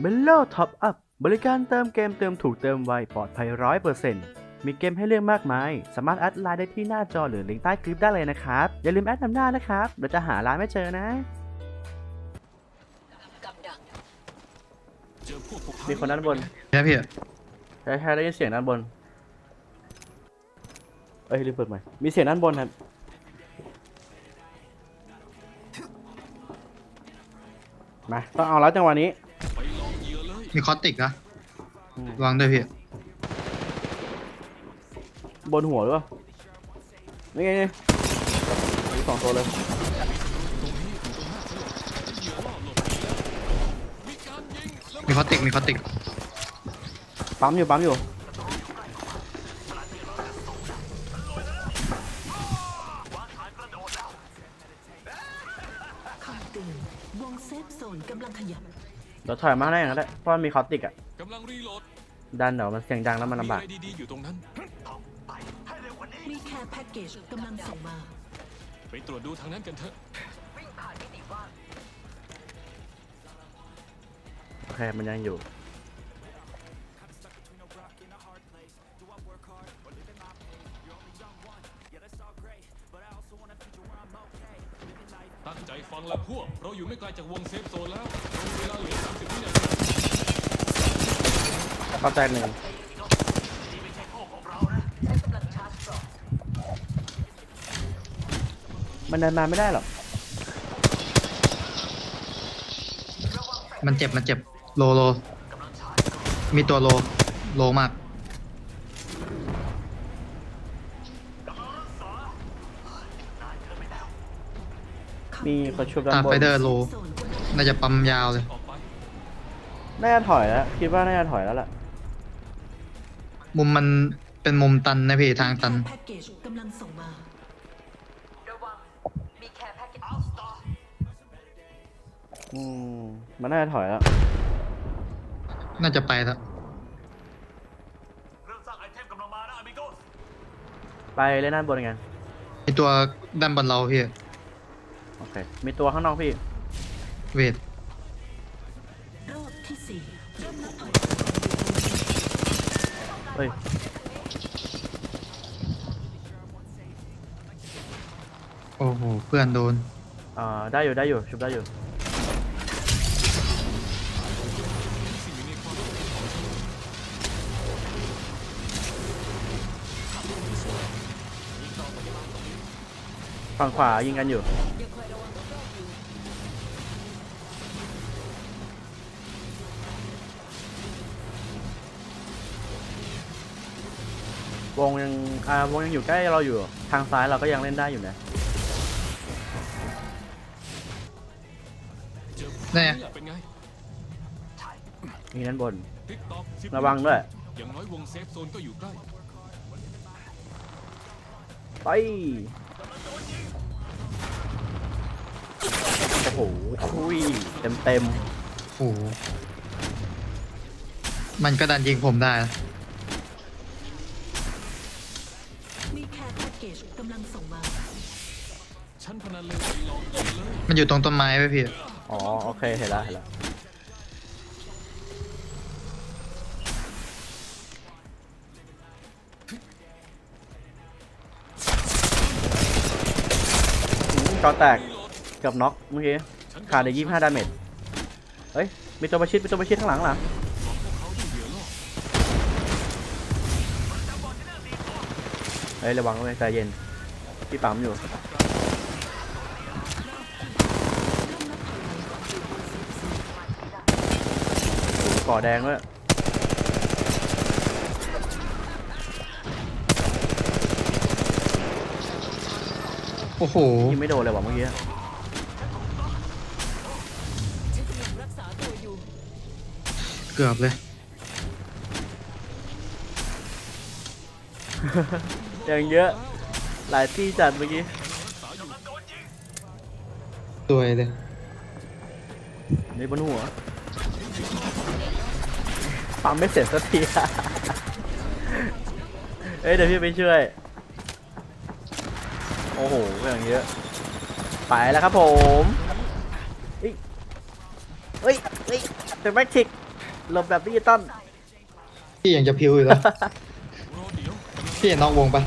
เมลโลท็อปอัพบริการเติมเกมเติมถูกเติมไวปลอดภัยร้อยเปอร์เซ็นต์มีเกมให้เลือกมากมาย สามารถแอดไลน์ได้ที่หน้าจอหรือลิงก์ใต้คลิปได้เลยนะครับ อย่าลืมแอดนำหน้านะครับเราจะหาร้านไม่เจอนะ มีคนด้านบนนะพี่ใช่ใช่ได้ยินเสียงด้านบน เอ้ยรีบเปิดใหม่ มีเสียงด้านบนครับ มาต้องเอาแล้วจังหวะนี้มีคอสติกนะอืมวางด้วยพี่บนหัวหรือเปล่านี่ไงนี่มีสองตัวเลยมีคอสติกมีคอสติกปั๊มอยู่ปั๊มอยู่ เดี๋ยวถอยมาได้อย่างนั้นแหละเพราะมันมีคอสติกอะกำลังรีโหลดดันเดี๋ยวมันเสียงดังแล้วมันลำบากอะไรดีๆอยู่ตรงนั้น มีแคร์แพ็กเกจกำลังส่งมา ไปตรวจดูทางนั้นกันเถอะ โอเค มันยังอยู่ ฟังละพวก เราอยู่ไม่ไกลจากวงเซฟโซนแล้วเรามีเวลาเหลือ30วินาทีเข้าใจหนึ่งมันเดินมาไม่ได้หรอกมันเจ็บมันเจ็บโลโล มีตัวโลโลมาก มีคนชุบด้าตานบไฟนเดอร์โลโซนกำลังน่าจะปั๊มยาวเลยออกไปน่าจะถอยแล้ว คิดว่าน่าจะถอยแล้วล่ะ มุมมันเป็นมุมตันนะพี่ทางตัน แพ็กเกจกำลังส่งมาอืม มันน่าจะถอยแล้ว น่าจะไปแล้วไปเล่นด้านบนกันมีตัวด้านบนเราพี่โอเค มีตัวข้างนอกพี่ เวทรอบที่สี่เริ่มนับถอยเฮ้ย โอ้โห เพื่อนโดน อ่า ได้อยู่ได้อยู่ ชุบได้อยู่ ฝั่งขวายิงกันอยู่ วงยังอ่าวงยังอยู่ใกล้เราอยู่ ทางซ้ายเราก็ยังเล่นได้อยู่นะเจอแน่นี่เป็นไงมีด้านบน ติ๊กต็อก10ระวังด้วย อย่างน้อยวงเซฟโซนก็อยู่ใกล้ ไป โอ้โหคุยเต็มเต็มโอ้โหมันก็ดันยิงผมได้นะำลังส่งมา ฉันพนันเลยไปลองยิงเลย มันอยู่ตรงต้นไม้ไว้พี่ๆอ๋อโอเคเห็นแล้วเห็นแล้วอืมจอแตกเกือบน็อกเมื่อกี้ขาดเดี๋ยวยี่ห้าดาเมจเฮ้ยมีตัวประชิดมีตัวประชิดข้างหลังข้างหลังเฮ้ยระวังด้วยใจเย็น พี่ปั๊มอยู่ ก่อแดงด้วยโอ้โห ยิงไม่โดนเลยว่ะเมื่อกี้เกือบเลยยังเยอะ หลายที่จัดเมื่อกี้ตัวยเลยนี่บนหัวปั๊มไม่เสร็จสักทีเอ้ยเดี๋ยวพี่ไปช่วย โอ้โหอย่างเยอะ ไปแล้วครับผมเฮ้ยเฮ้ยเฮ้ยเป็นแม็กทิกหลบแบบดิจิตอลพี่ยังจะพิวอยู่แล้วรอเดี๋ยวพี่เห็นนอกวงปะ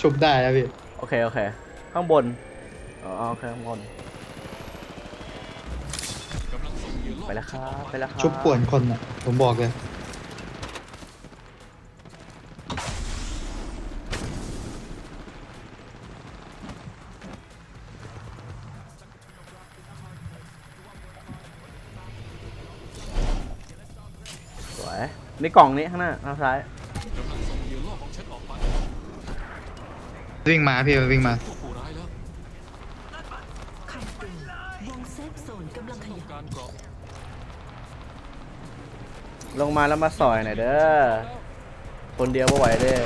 ชุบได้แล้วพี่โอเค โอเค ข้างบน อ๋อโอเค ข้างบนกำลังส่งเหยื่อล่อไปแล้วครับ ไปแล้วครับชุบป่วนคนอะ ผมบอกเลย สวยนี่กล่องนี้ข้างหน้าทางซ้าย วิ่งมาพี่วิ่งมาพวกผู้ร้ายแล้วคำเตือนวงเซฟโซนกำลังขต้องยับการเกราะลงมาแล้วมาสอยหน่อยเด้อ คนเดียวไม่ไหวเด้อ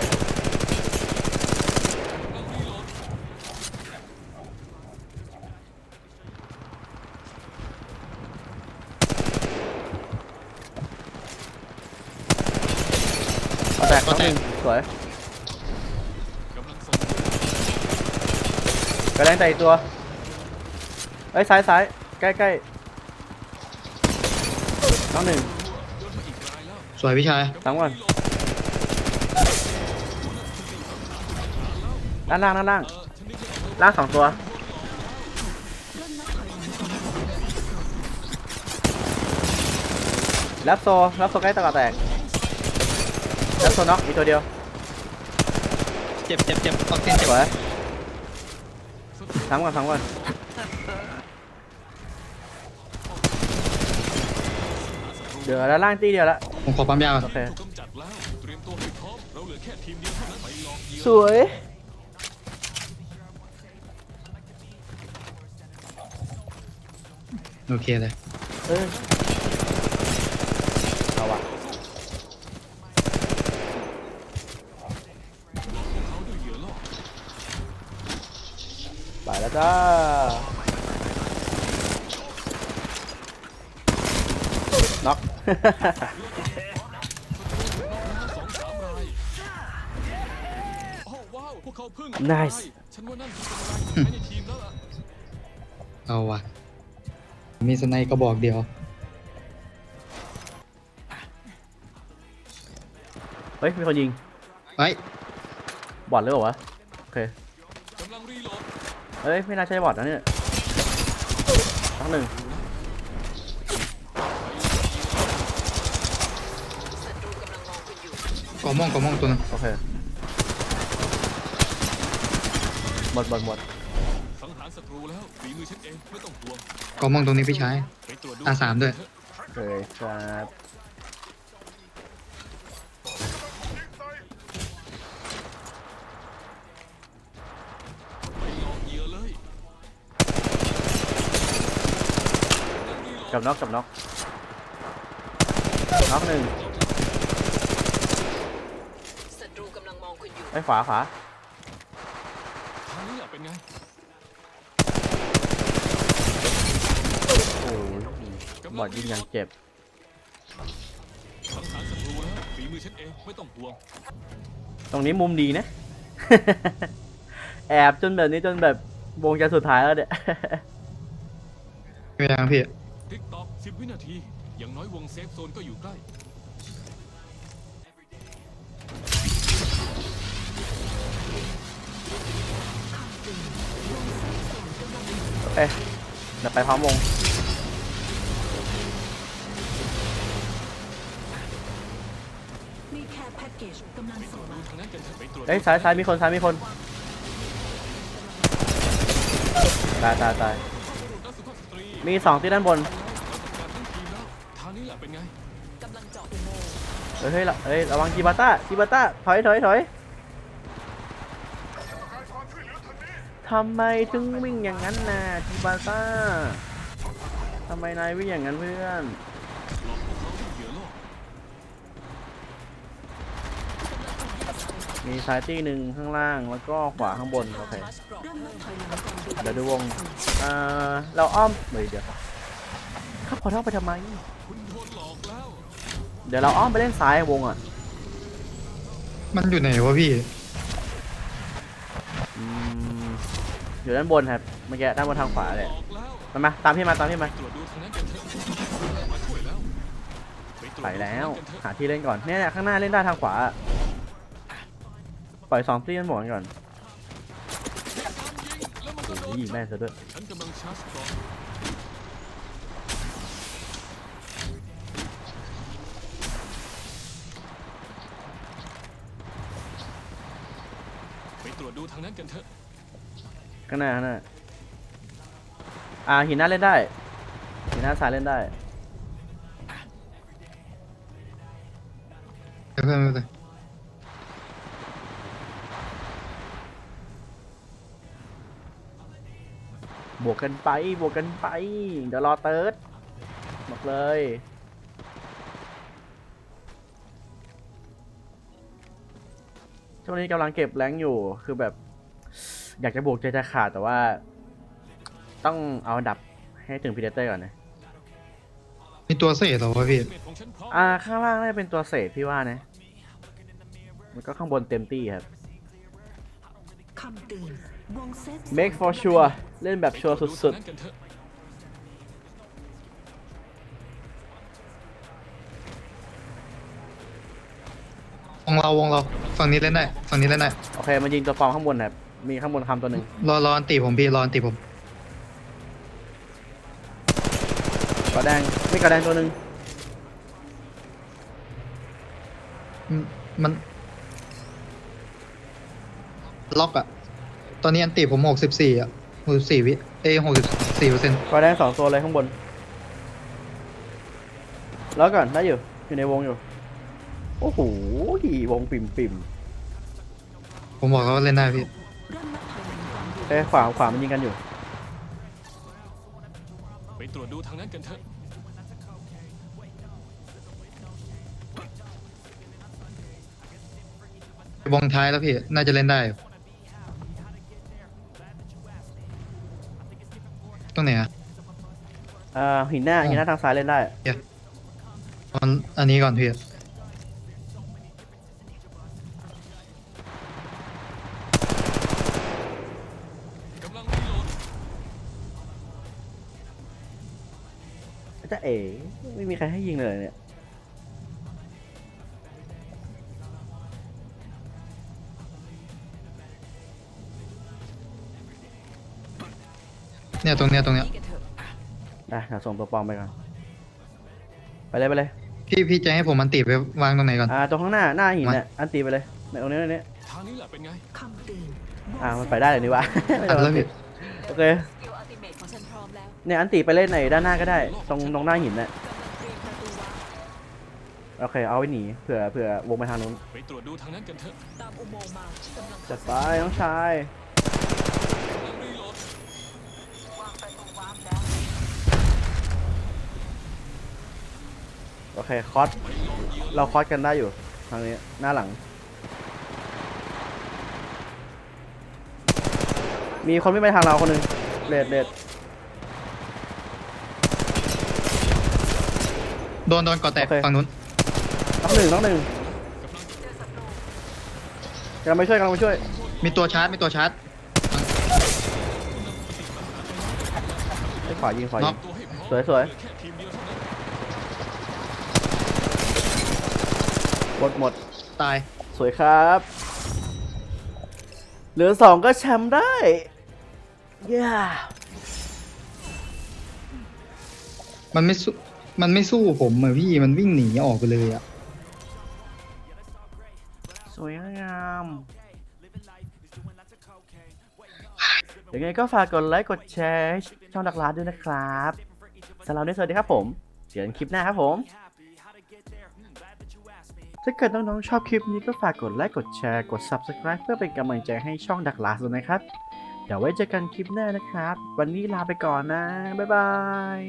เอาแตกน้องหนึ่งสวย กำลังส่งเหยื่อ กระแดงแต่อีกตัวเอ้ยซ้ายซ้ายใกล้ใกล้น้องหนึ่งโดนมาอีกรายแล้วสวยพี่ชายสามก่อนด้านล่างด้านล่างเออฉันนึกไม่ออกล่างสองตัวเริ่มนับถอยหลังก่อนแรปโซแรปโซใกล้ตะกอแตกแรปโซน็อกอีกตัวเดียว เจ็บเจ็บเจ็บออกซิเจนเจ็บสวย สามก่อนสามก่อนเดี๋ยวด้านล่างตีเดียวละผมขอปั๊มยาก่อนโอเคถูกกำจัดแล้วเตรียมตัวให้พร้อมเราเหลือแค่ทีมเดียวเท่านั้นไปลองเหยื่อสวย โอเคเลย เออเอาวะ เขาด้วยเหยื่อล่อ ไปแล้ว จ้าน็อกสองสามรายโอ้ว้าวพวกเขาเพิ่ง Nice ฉันว่านั่นคือเป็นรายสุดท้ายในทีมแล้วล่ะเอาว่ะมีสไนก็บอกเดียว เฮ้ย มีคนยิงไอ้ย บอดหรือเปล่าวะ โอเคกำลังรีโหลด เอ้ยไม่น่าใช่บอดนะเนี่ยทั้งหนึ่งกอม่องกอม่องตัวนึงโอเคหมดหมดหมดสังหารศัตรูแล้วฝีมือฉันเองไม่ต้องห่วงกอม่องตรงนี้พี่ชายไปตรวจดูอาสามด้วยโอเคครับ กับน็อกกับน็อกน็อกหนึ่งศัตรูกำลังมองคุณอยู่ไอ้ยขวาขวาทางนี้อะเป็นไง โอ้ยบอดยิงอย่างเจ็บสังหารศัตรูแล้วฝีมือฉันเองไม่ต้องห่วงตรงนี้มุมดีนะ แอบจนแบบนี้จนแบบวงจะสุดท้ายแล้วเนี่ย ไม่ยังพี่ ติ๊กตอก10วินาที อย่างน้อยวงเซฟโซนก็อยู่ใกล้โอเคเดี๋ยวไปพร้อมวง มีแค่แพ็กเกจกำลังส่งมาทางนั้นกันเถอะไปตรวจเอ้ยซ้ายซ้ายมีคนซ้ายมีคน ตายตายตาย มีสองที่ด้านบนเราทางนี้แหละเป็นไงกำลังเจาะอุโมงค์เฮ้ยเฮ้ยระเฮ้ยระวังจีบาต้าจีบาต้าถอยถอยถอยทำไมถึงวิ่งอย่างนั้นน่ะจีบาต้าทำไมนายวิ่งอย่างนั้นเพื่อน ลอกพวกเขาด้วยเหยื่อล่อ มีซ้ายตีหนึ่งข้างล่างแล้วก็ขวาข้างบนโอเคเริ่มนับถอยหลังก่อนเดี๋ยวดูวงอ่าเราอ้อมเฮ้ยเดี๋ยวเข้าพอร์ทัลไปทำไมคุณโดนหลอกแล้วเดี๋ยวเราอ้อมไปเล่นซ้ายวงอะ มันอยู่ไหนวะพี่อืมอยู่ด้านบนครับเมื่อกี้ด้านบนทางขวาเลยออกแล้วมามาตามพี่มาตามพี่มาตรวจดูทางนั้นกันเถอะมาช่วยแล้วตรจดูไปแล้วทางนั้นกันเถอะหาที่เล่นก่อนเนี่ยเนี่ยข้างหน้าเล่นได้ทางขวา ปล่อยสองตีกันหมดก่อนแล้วมันก็โดโอ้นยยิงแม่นซะด้วยฉันกำลังชาร์จก่อนไปตรวจดูทางนั้นกันเถอะข้างหน้าข้างหน้าอ่าหินหน้าเล่นได้หินหน้าซ้ายเล่นได้ เพื่อนไม่เป็นไร บวกกันไปบวกกันไป เดี๋ยวรอเติร์ดบอกเลย ช่วงนี้กำลังเก็บแรงค์อยู่คือแบบ อยากจะบวกใจจะขาดแต่ว่า ต้องเอาอันดับให้ถึงพีเดเตอร์ก่อนนะมีตัวเศษเหรอวะพี่เมทของฉันพร้อมอ่าข้างล่างน่าจะเป็นตัวเศษพี่ว่านะมันก็ข้างบนเต็มที่ครับคำเตือนวงเซฟ make for sure เล่นแบบชัวร์สุดไปตรวจทางนั้นกันเถอะวงเราวงเราฝั่งนี้เล่นได้ฝั่งนี้เล่นได้ๆ โอเค มันยิงตัวปลอมข้างบนครับ มีข้างบนคำตัวหนึ่งรอรออันตีผมพี่รออันตีผมกระแดงมีกระแดงตัวหนึ่งอืมมัน ล็อกอะตอนนี้อันตีผมหกสิบสี่อะ หกสิบสี่วิเอ้หกสิบสี่เปอร์เซ็นต์กระแดงสองตัวเลยข้างบน แล้วก่อนได้อยู่ อยู่ในวงอยู่ โอ้โหวงปิ่มปิ่มผมบอกแล้วว่าเล่นได้พี่เริ่มนับถอยหลังก่อนอยู่เอ้ยขวาขวามันยิงกันอยู่ ไปตรวจดูทางนั้นกันเถอะ วงท้ายแล้วพี่ น่าจะเล่นได้อยู่ ตรงไหนอะอ่าหินหน้าหินหน้าทางซ้ายเล่นได้อันอันนี้ก่อนพี่กำลังรีโหลดจะเอ๋ไม่มีใครให้ยิงเลยเนี่ย เนี่ยตรงเนี้ยตรงเนี้ยนี่กันเถอะได้เดี๋ยวส่งตัวปลอมไปก่อน ไปเลยไปเลย พี่พี่จะให้ผมอันตีไปวางตรงไหนก่อน อ่าตรงข้างหน้าหน้าหินเนี่ยอันตีไปเลยในตรงนี้ตรงนี้ทางนี้แหละเป็นไงคำเตือนวงอ่ามันเซฟไปได้เลยนี่วะ ไม่อัต้ดองแล้วติพี่ดโอเค สกิลอัลติเมทของฉันพร้อมแล้วเนี่ยอันตีไปเล่นในด้านหน้าก็ได้ ตรงตรงหน้าหินน่ะกำลังเตรียมประตูวางโอเคเอาไว้หนีเผื่อเผื่อวงไปทางนู้นไปตรวจดูทางนั้นกันเถอะตามอุโมงค์มากำลังจัดไปน้องชาย โอเคคอสเราคอสกันได้อยู่ทางนี้หน้าหลัง มีคนไม่งไปทางเราคนหนึ่งเลดเลดโดนโดนก่อแตกโอเค ฝั่งนู้นน้องหนึ่งน้องหนึ่งกำลังไปช่วยกำลังไปช่วยมีตัวชาร์จมีตัวชาร์จไอ้ยขวายิงขวาน็ยิอกงตัวให้พร้อมสวยสวย หลือแค่ทีมเดียวเท่านั้นหมดหมดตายสวยครับ เหลือสองก็แชมป์ได้เย้มันไม่สู้มันไม่สู้ผมอะพี่มันวิ่งหนีออกไปเลยอะสวยงามยังไงก็ฝากกดไลค์กดแชร์ช่องดักลาดด้วยนะครับสำหรับวันนี้สวัสดีครับผม เจอกันคลิปหน้าครับผม ถ้าเกิดน้องๆชอบคลิปนี้ก็ฝากกดไลค์กดแชร์กด Subscribe เพื่อเป็นกำลังใจให้ช่องดักลาสด้วยนะครับ เดี๋ยวไว้เจอกันคลิปหน้านะครับ วันนี้ลาไปก่อนนะ บ๊ายบาย